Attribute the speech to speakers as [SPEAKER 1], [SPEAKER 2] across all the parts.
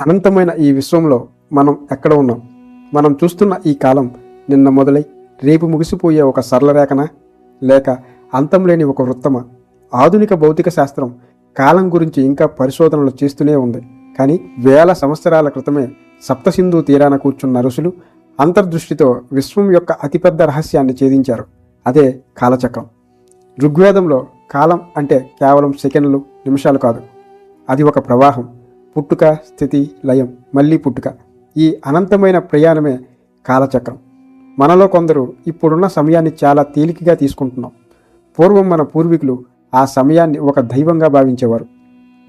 [SPEAKER 1] అనంతమైన ఈ విశ్వంలో మనం ఎక్కడ ఉన్నాం? మనం చూస్తున్న ఈ కాలం నిన్న మొదలై రేపు ముగిసిపోయే ఒక సరళరేఖనా లేక అంతం లేని ఒక వృత్తమా? ఆధునిక భౌతిక శాస్త్రం కాలం గురించి ఇంకా పరిశోధనలు చేస్తూనే ఉంది. కానీ వేల సంవత్సరాల క్రితమే సప్తసింధు తీరాన కూర్చున్న ఋషులు అంతర్దృష్టితో విశ్వం యొక్క అతిపెద్ద రహస్యాన్ని ఛేదించారు. అదే కాలచక్రం. ఋగ్వేదంలో కాలం అంటే కేవలం సెకండ్లు నిమిషాలు కాదు. అది ఒక ప్రవాహం. పుట్టుక స్థితి లయం మళ్ళీ పుట్టుక. ఈ అనంతమైన ప్రయాణమే కాలచక్రం. మనలో కొందరు ఇప్పుడున్న సమయాన్ని చాలా తేలికగా తీసుకుంటున్నాం. పూర్వం మన పూర్వీకులు ఆ సమయాన్ని ఒక దైవంగా భావించేవారు.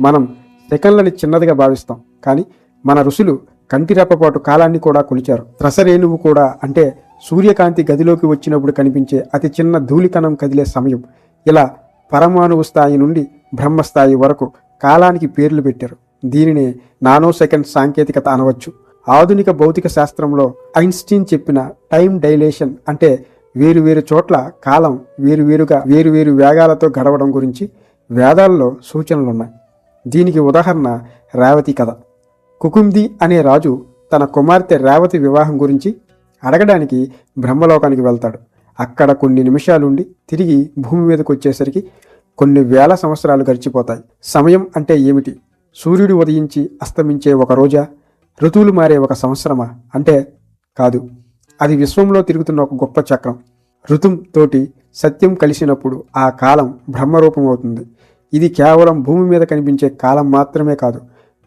[SPEAKER 1] మనం సెకండ్లని చిన్నదిగా భావిస్తాం. కానీ మన ఋషులు కంటిరెప్పపాటు కాలాన్ని కూడా కొలిచారు. రసరేణువు కూడా అంటే సూర్యకాంతి గదిలోకి వచ్చినప్పుడు కనిపించే అతి చిన్న ధూళికణం కదిలే సమయం. ఇలా పరమాణువు స్థాయి నుండి బ్రహ్మస్థాయి వరకు కాలానికి పేర్లు పెట్టారు. దీనినే నానో సెకండ్ సాంకేతికత అనవచ్చు. ఆధునిక భౌతిక శాస్త్రంలో ఐన్స్టీన్ చెప్పిన టైం డైలేషన్ అంటే వేరు వేరు చోట్ల కాలం వేరువేరుగా వేరువేరు వేగాలతో గడవడం గురించి వేదాల్లో సూచనలున్నాయి దీనికి ఉదాహరణ రేవతి కథ. కుకుంది అనే రాజు తన కుమార్తె రేవతి వివాహం గురించి అడగడానికి బ్రహ్మలోకానికి వెళ్తాడు. అక్కడ కొన్ని నిమిషాలుండి తిరిగి భూమి మీదకు వచ్చేసరికి కొన్ని వేల సంవత్సరాలు గడిచిపోతాయి. సమయం అంటే ఏమిటి? సూర్యుడు ఉదయించి అస్తమించే ఒక రోజా? ఋతువులు మారే ఒక సంవత్సరమా? అంటే కాదు. అది విశ్వంలో తిరుగుతున్న ఒక గొప్ప చక్రం. ఋతుం తోటి సత్యం కలిసినప్పుడు ఆ కాలం బ్రహ్మరూపం అవుతుంది ఇది కేవలం భూమి మీద కనిపించే కాలం మాత్రమే కాదు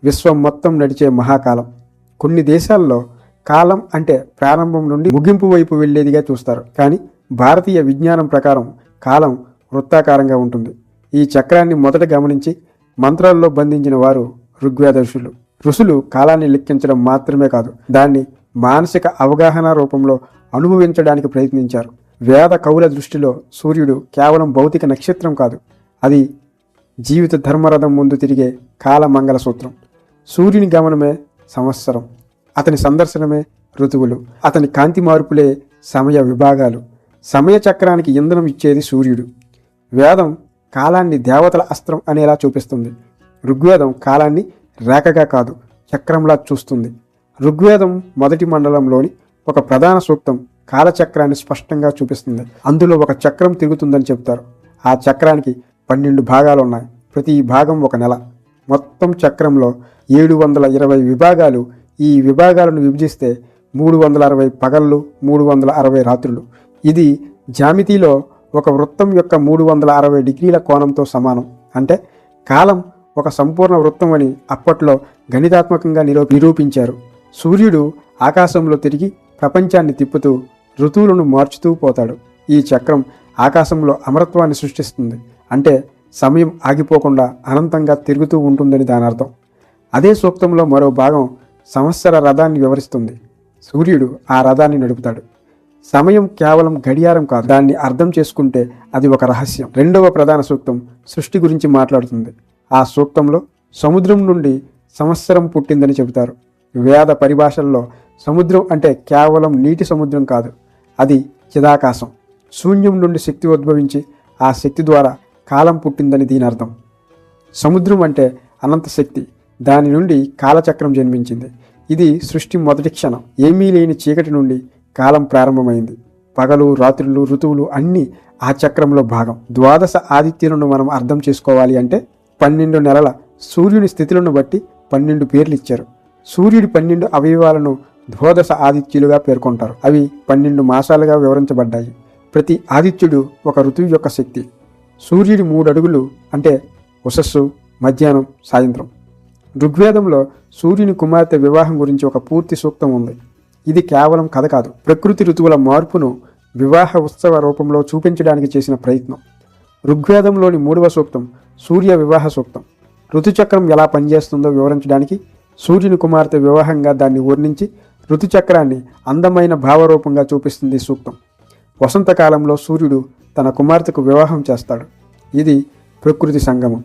[SPEAKER 1] విశ్వం మొత్తం నడిచే మహాకాలం. కొన్ని దేశాల్లో కాలం అంటే ప్రారంభం నుండి ముగింపు వైపు వెళ్ళేదిగా చూస్తారు. కానీ భారతీయ విజ్ఞానం ప్రకారం కాలం వృత్తాకారంగా ఉంటుంది. ఈ చక్రాన్ని మొదట గమనించి మంత్రాల్లో బంధించిన వారు ఋగ్వేద ఋషులు ఋషులు కాలాన్ని లెక్కించడం మాత్రమే కాదు దాన్ని మానసిక అవగాహన రూపంలో అనుభవించడానికి ప్రయత్నించారు. వేద కవుల దృష్టిలో సూర్యుడు కేవలం భౌతిక నక్షత్రం కాదు అది జీవిత ధర్మరథం ముందు తిరిగే కాలమంగళ సూత్రం. సూర్యుని గమనమే సంవత్సరం అతని సందర్శనమే ఋతువులు అతని కాంతి మార్పులే సమయ విభాగాలు. సమయ చక్రానికి ఇంధనం ఇచ్చేది సూర్యుడు. వేదం కాలాన్ని దేవతల అస్త్రం అనేలా చూపిస్తుంది. ఋగ్వేదం కాలాన్ని రేఖగా కాదు చక్రంలా చూస్తుంది. ఋగ్వేదం మొదటి మండలంలోని ఒక ప్రధాన సూక్తం కాలచక్రాన్ని స్పష్టంగా చూపిస్తుంది. అందులో ఒక చక్రం తిరుగుతుందని చెబుతారు. ఆ చక్రానికి పన్నెండు భాగాలు ఉన్నాయి. ప్రతి భాగం ఒక నెల. మొత్తం చక్రంలో ఏడు వందల ఇరవై విభాగాలు. ఈ విభాగాలను విభజిస్తే మూడు వందల అరవై పగళ్ళు మూడు వందల అరవై రాత్రులు. ఇది జామితిలో ఒక వృత్తం యొక్క మూడు వందల అరవై డిగ్రీల కోణంతో సమానం. అంటే కాలం ఒక సంపూర్ణ వృత్తం అని అప్పట్లో గణితాత్మకంగా నిరూ నిరూపించారు. సూర్యుడు ఆకాశంలో తిరిగి ప్రపంచాన్ని తిప్పుతూ ఋతువులను మార్చుతూ పోతాడు. ఈ చక్రం ఆకాశంలో అమరత్వాన్ని సృష్టిస్తుంది. అంటే సమయం ఆగిపోకుండా అనంతంగా తిరుగుతూ ఉంటుందని దాని అర్థం. అదే సూక్తంలో మరో భాగం సంవత్సర రథాన్ని వివరిస్తుంది. సూర్యుడు ఆ రథాన్ని నడుపుతాడు. సమయం కేవలం గడియారం కాదు. దాన్ని అర్థం చేసుకుంటే అది ఒక రహస్యం. రెండవ ప్రధాన సూక్తం సృష్టి గురించి మాట్లాడుతుంది. ఆ సూక్తంలో సముద్రం నుండి సంవత్సరం పుట్టిందని చెబుతారు. వేద పరిభాషల్లో సముద్రం అంటే కేవలం నీటి సముద్రం కాదు అది చిదాకాశం. శూన్యం నుండి శక్తి ఉద్భవించి ఆ శక్తి ద్వారా కాలం పుట్టిందని దీని అర్థం. సముద్రం అంటే అనంత శక్తి. దాని నుండి కాలచక్రం జన్మించింది. ఇది సృష్టి మొదటి క్షణం. ఏమీ లేని చీకటి నుండి కాలం ప్రారంభమైంది. పగలు రాత్రులు ఋతువులు అన్నీ ఆ చక్రంలో భాగం. ద్వాదశ ఆదిత్యులను మనం అర్థం చేసుకోవాలి అంటే పన్నెండు నెలల సూర్యుని స్థితులను బట్టి పన్నెండు పేర్లు ఇచ్చారు. సూర్యుడి పన్నెండు అవయవాలను ద్వాదశ ఆదిత్యులుగా పేర్కొంటారు. అవి పన్నెండు మాసాలుగా వివరించబడ్డాయి. ప్రతి ఆదిత్యుడు ఒక ఋతువు యొక్క శక్తి. సూర్యుడి మూడు అడుగులు అంటే ఉషస్సు మధ్యాహ్నం సాయంత్రం. ఋగ్వేదంలో సూర్యుని కుమార్తె వివాహం గురించి ఒక పూర్తి సూక్తం ఉంది. ఇది కేవలం కథ కాదు. ప్రకృతి ఋతువుల మార్పును వివాహ ఉత్సవ రూపంలో చూపించడానికి చేసిన ప్రయత్నం. ఋగ్వేదంలోని మూడవ సూక్తం సూర్య వివాహ సూక్తం. ఋతుచక్రం ఎలా పనిచేస్తుందో వివరించడానికి సూర్యుని కుమార్తె వివాహంగా దాన్ని వర్ణించి ఋతుచక్రాన్ని అందమైన భావరూపంగా చూపిస్తుంది సూక్తం. వసంతకాలంలో సూర్యుడు తన కుమార్తెకు వివాహం చేస్తాడు. ఇది ప్రకృతి సంగమం.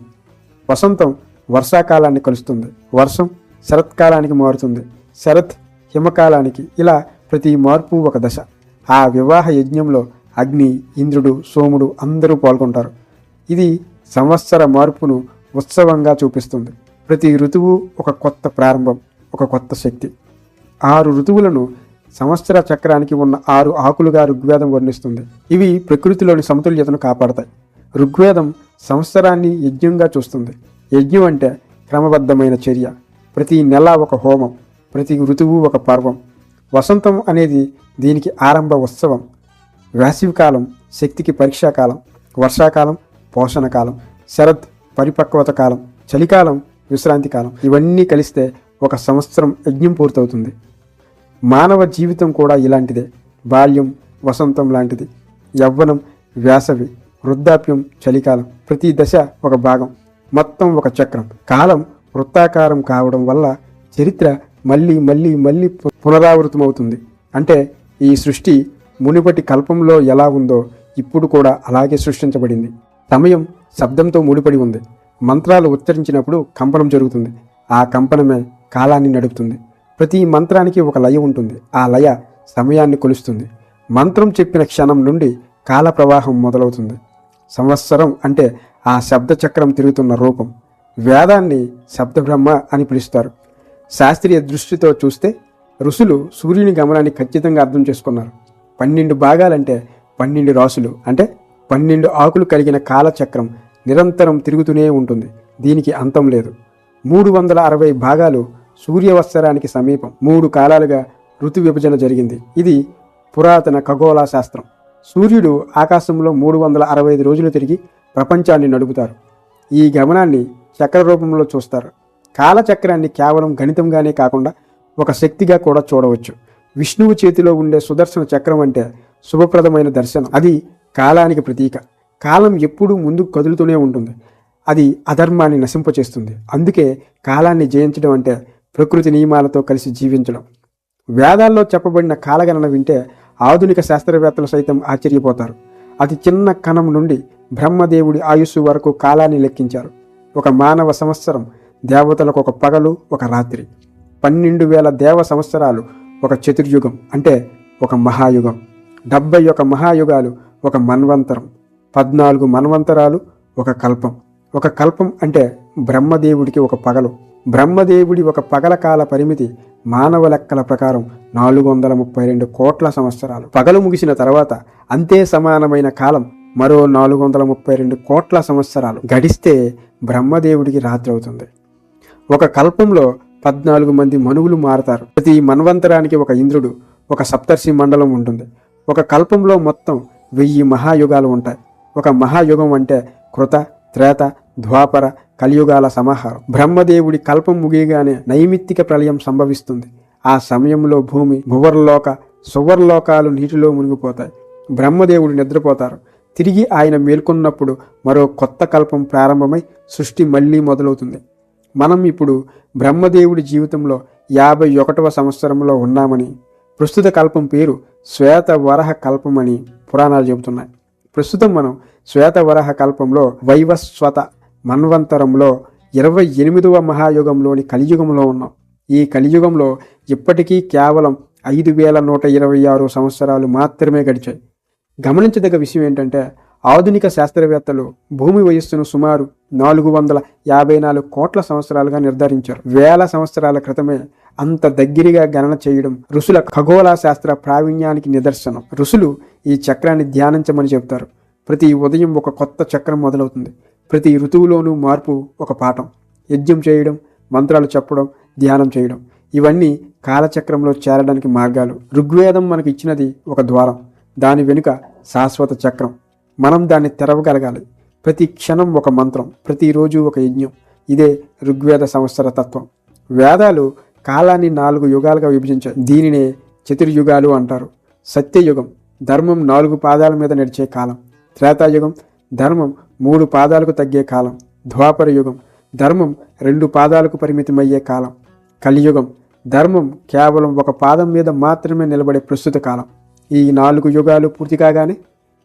[SPEAKER 1] వసంతం వర్షాకాలాన్ని కలుస్తుంది. వర్షం శరత్కాలానికి మారుతుంది. శరత్ హిమకాలానికి ఇలా ప్రతి మార్పు ఒక దశ. ఆ వివాహ యజ్ఞంలో అగ్ని ఇంద్రుడు సోముడు అందరూ పాల్గొంటారు. ఇది సంవత్సర మార్పును ఉత్సవంగా చూపిస్తుంది. ప్రతి ఋతువు ఒక కొత్త ప్రారంభం ఒక కొత్త శక్తి. ఆరు ఋతువులను సంవత్సర చక్రానికి ఉన్న ఆరు ఆకులుగా ఋగ్వేదం వర్ణిస్తుంది. ఇవి ప్రకృతిలోని సమతుల్యతను కాపాడతాయి. ఋగ్వేదం సంవత్సరాన్ని యజ్ఞంగా చూస్తుంది. యజ్ఞం అంటే క్రమబద్ధమైన చర్య. ప్రతి నెల ఒక హోమం ప్రతి ఋతువు ఒక పర్వం. వసంతం అనేది దీనికి ఆరంభ ఉత్సవం. వేసవికాలం శక్తికి పరీక్షాకాలం వర్షాకాలం పోషణ కాలం శరత్ పరిపక్వత కాలం చలికాలం విశ్రాంతి కాలం. ఇవన్నీ కలిస్తే ఒక సంవత్సరం యజ్ఞం పూర్తవుతుంది. మానవ జీవితం కూడా ఇలాంటిదే. బాల్యం వసంతం లాంటిది. యవ్వనం వేసవి వృద్ధాప్యం చలికాలం ప్రతి దశ ఒక భాగం. మొత్తం ఒక చక్రం. కాలం వృత్తాకారం కావడం వల్ల చరిత్ర మళ్ళీ మళ్ళీ మళ్ళీ పునరావృతమవుతుంది. అంటే ఈ సృష్టి మునుపటి కల్పంలో ఎలా ఉందో ఇప్పుడు కూడా అలాగే సృష్టించబడింది. సమయం శబ్దంతో ముడిపడి ఉంది. మంత్రాలు ఉచ్చరించినప్పుడు కంపనం జరుగుతుంది. ఆ కంపనమే కాలాన్ని నడుపుతుంది. ప్రతి మంత్రానికి ఒక లయ ఉంటుంది. ఆ లయ సమయాన్ని కొలుస్తుంది. మంత్రం చెప్పిన క్షణం నుండి కాల ప్రవాహం మొదలవుతుంది. సంవత్సరం అంటే ఆ శబ్ద చక్రం తిరుగుతున్న రూపం. వేదాన్ని శబ్దబ్రహ్మ అని పిలుస్తారు. శాస్త్రీయ దృష్టితో చూస్తే ఋషులు సూర్యుని గమనాన్ని ఖచ్చితంగా అర్థం చేసుకున్నారు. పన్నెండు భాగాలంటే పన్నెండు రాసులు అంటే పన్నెండు ఆకులు కలిగిన కాలచక్రం నిరంతరం తిరుగుతూనే ఉంటుంది. దీనికి అంతం లేదు. మూడు వందల అరవై భాగాలు సూర్యవత్సరానికి సమీపం. మూడు కాలాలుగా ఋతు విభజన జరిగింది. ఇది పురాతన ఖగోళ శాస్త్రం. సూర్యుడు ఆకాశంలో మూడు వందల అరవై ఐదు రోజులు తిరిగి ప్రపంచాన్ని నడుపుతారు. ఈ గమనాన్ని చక్ర రూపంలో చూస్తారు. కాలచక్రాన్ని కేవలం గణితంగానే కాకుండా ఒక శక్తిగా కూడా చూడవచ్చు. విష్ణువు చేతిలో ఉండే సుదర్శన చక్రం అంటే శుభప్రదమైన దర్శనం. అది కాలానికి ప్రతీక. కాలం ఎప్పుడూ ముందుకు కదులుతూనే ఉంటుంది. అది అధర్మాన్ని నశింపచేస్తుంది. అందుకే కాలాన్ని జయించడం అంటే ప్రకృతి నియమాలతో కలిసి జీవించడం. వేదాల్లో చెప్పబడిన కాలగణన వింటే ఆధునిక శాస్త్రవేత్తలు సైతం ఆశ్చర్యపోతారు. అతి చిన్న కణం నుండి బ్రహ్మదేవుడి ఆయుస్సు వరకు కాలాన్ని లెక్కించారు. ఒక మానవ సంవత్సరం దేవతలకు ఒక పగలు ఒక రాత్రి. పన్నెండు వేల దేవ సంవత్సరాలు ఒక చతుర్యుగం అంటే ఒక మహాయుగం. డెబ్బై ఒక మహాయుగాలు ఒక మన్వంతరం. పద్నాలుగు మన్వంతరాలు ఒక కల్పం. ఒక కల్పం అంటే బ్రహ్మదేవుడికి ఒక పగలు. బ్రహ్మదేవుడి ఒక పగల కాల పరిమితి మానవ లెక్కల ప్రకారం నాలుగు వందల ముప్పై రెండు కోట్ల సంవత్సరాలు. పగలు ముగిసిన తర్వాత అంతే సమానమైన కాలం మరో నాలుగు వందల ముప్పై రెండు కోట్ల సంవత్సరాలు గడిస్తే బ్రహ్మదేవుడికి రాత్రి అవుతుంది. ఒక కల్పంలో పద్నాలుగు మంది మనువులు మారతారు. ప్రతి మన్వంతరానికి ఒక ఇంద్రుడు ఒక సప్తర్షి మండలం ఉంటుంది. ఒక కల్పంలో మొత్తం వెయ్యి మహాయుగాలు ఉంటాయి. ఒక మహాయుగం అంటే కృత త్రేత ద్వాపర కలియుగాల సమాహారం. బ్రహ్మదేవుడి కల్పం ముగియగానే నైమిత్తిక ప్రళయం సంభవిస్తుంది. ఆ సమయంలో భూమి భువర్లోక సువర్లోకాలు నీటిలో మునిగిపోతాయి. బ్రహ్మదేవుడు నిద్రపోతారు. తిరిగి ఆయన మేల్కొన్నప్పుడు మరో కొత్త కల్పం ప్రారంభమై సృష్టి మళ్ళీ మొదలవుతుంది. మనం ఇప్పుడు బ్రహ్మదేవుడి జీవితంలో యాభై ఒకటవ సంవత్సరంలో ఉన్నామని ప్రస్తుత కల్పం పేరు శ్వేత వరహ కల్పం అని పురాణాలు చెబుతున్నాయి. ప్రస్తుతం మనం శ్వేత వరహ కల్పంలో వైవస్వత మన్వంతరంలో ఇరవై ఎనిమిదవ మహాయుగంలోని కలియుగంలో ఉన్నాం. ఈ కలియుగంలో ఇప్పటికీ కేవలం ఐదు వేల నూట ఇరవై ఆరు సంవత్సరాలు మాత్రమే గడిచాయి. గమనించదగ్గ విషయం ఏంటంటే ఆధునిక శాస్త్రవేత్తలు భూమి వయస్సును సుమారు నాలుగు వందల యాభై నాలుగు కోట్ల సంవత్సరాలుగా నిర్ధారించారు. వేల సంవత్సరాల క్రితమే అంత దగ్గరగా గణన చేయడం ఋషుల ఖగోళ శాస్త్ర ప్రావీణ్యానికి నిదర్శనం. ఋషులు ఈ చక్రాన్ని ధ్యానించమని చెబుతారు. ప్రతి ఉదయం ఒక కొత్త చక్రం మొదలవుతుంది. ప్రతి ఋతువులోనూ మార్పు ఒక పాఠం. యజ్ఞం చేయడం మంత్రాలు చెప్పడం ధ్యానం చేయడం. ఇవన్నీ కాలచక్రంలో చేరడానికి మార్గాలు. ఋగ్వేదం మనకు ఇచ్చినది ఒక ద్వారం. దాని వెనుక శాశ్వత చక్రం. మనం దాన్ని తెరవగలగాలి. ప్రతి క్షణం ఒక మంత్రం ప్రతిరోజు ఒక యజ్ఞం. ఇదే ఋగ్వేద సంవత్సర తత్వం. వేదాలు కాలాన్ని నాలుగు యుగాలుగా విభజించాయి. దీనినే చతుర్యుగాలు అంటారు. సత్యయుగం ధర్మం నాలుగు పాదాల మీద నడిచే కాలం. త్రేతాయుగం ధర్మం మూడు పాదాలకు తగ్గే కాలం. ద్వాపర యుగం ధర్మం రెండు పాదాలకు పరిమితమయ్యే కాలం. కలియుగం ధర్మం కేవలం ఒక పాదం మీద మాత్రమే నిలబడే ప్రస్తుత కాలం. ఈ నాలుగు యుగాలు పూర్తి కాగానే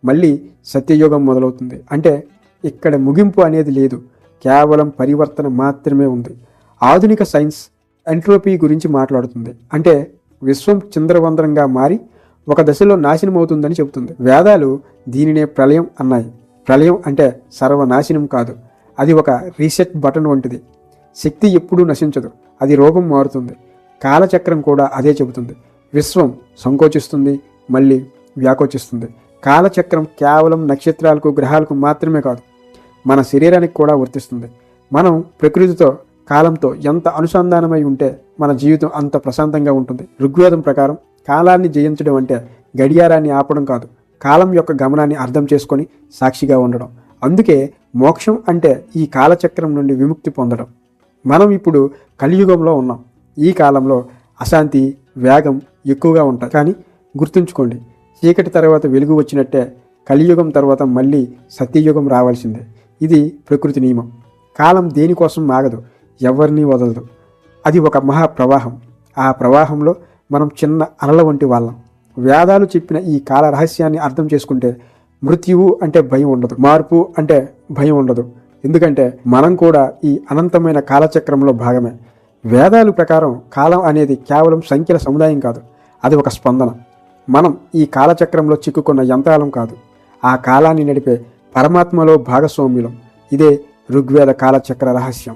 [SPEAKER 1] మళ్ళీ సత్యయుగం మొదలవుతుంది. అంటే ఇక్కడ ముగింపు అనేది లేదు. కేవలం పరివర్తన మాత్రమే ఉంది. ఆధునిక సైన్స్ ఎంట్రోపీ గురించి మాట్లాడుతుంది. అంటే విశ్వం చిందరవందరంగా మారి ఒక దశలో నాశనం అవుతుందని చెబుతుంది. వేదాలు దీనినే ప్రళయం అన్నాయి. ప్రళయం అంటే సర్వనాశనం కాదు. అది ఒక రీసెట్ బటన్ వంటిది. శక్తి ఎప్పుడూ నశించదు. అది రూపం మారుతుంది. కాలచక్రం కూడా అదే చెబుతుంది. విశ్వం సంకోచిస్తుంది మళ్ళీ వ్యాకోచిస్తుంది. కాలచక్రం కేవలం నక్షత్రాలకు గ్రహాలకు మాత్రమే కాదు మన శరీరానికి కూడా వర్తిస్తుంది. మనం ప్రకృతితో కాలంతో ఎంత అనుసంధానమై ఉంటే మన జీవితం అంత ప్రశాంతంగా ఉంటుంది. ఋగ్వేదం ప్రకారం కాలాన్ని జయించడం అంటే గడియారాన్ని ఆపడం కాదు కాలం యొక్క గమనాన్ని అర్థం చేసుకొని సాక్షిగా ఉండడం. అందుకే మోక్షం అంటే ఈ కాలచక్రం నుండి విముక్తి పొందడం. మనం ఇప్పుడు కలియుగంలో ఉన్నాం. ఈ కాలంలో అశాంతి వేగం ఎక్కువగా ఉంటాయి. కానీ గుర్తుంచుకోండి చీకటి తర్వాత వెలుగు వచ్చినట్టే కలియుగం తర్వాత మళ్ళీ సత్యయుగం రావాల్సిందే. ఇది ప్రకృతి నియమం. కాలం దేనికోసం ఆగదు ఎవరినీ వదలదు. అది ఒక మహా ప్రవాహం ఆ ప్రవాహంలో మనం చిన్న అలల వంటి వాళ్ళం. వేదాలు చెప్పిన ఈ కాల రహస్యాన్ని అర్థం చేసుకుంటే మృత్యువు అంటే భయం ఉండదు మార్పు అంటే భయం ఉండదు. ఎందుకంటే మనం కూడా ఈ అనంతమైన కాలచక్రంలో భాగమే. వేదాలు ప్రకారం కాలం అనేది కేవలం సంఖ్యల సముదాయం కాదు అది ఒక స్పందన. మనం ఈ కాలచక్రంలో చిక్కుకున్న యంత్రాలం కాదు. ఆ కాలాన్ని నడిపే పరమాత్మలో భాగస్వామ్యులం. ఇదే ఋగ్వేద కాలచక్ర రహస్యం.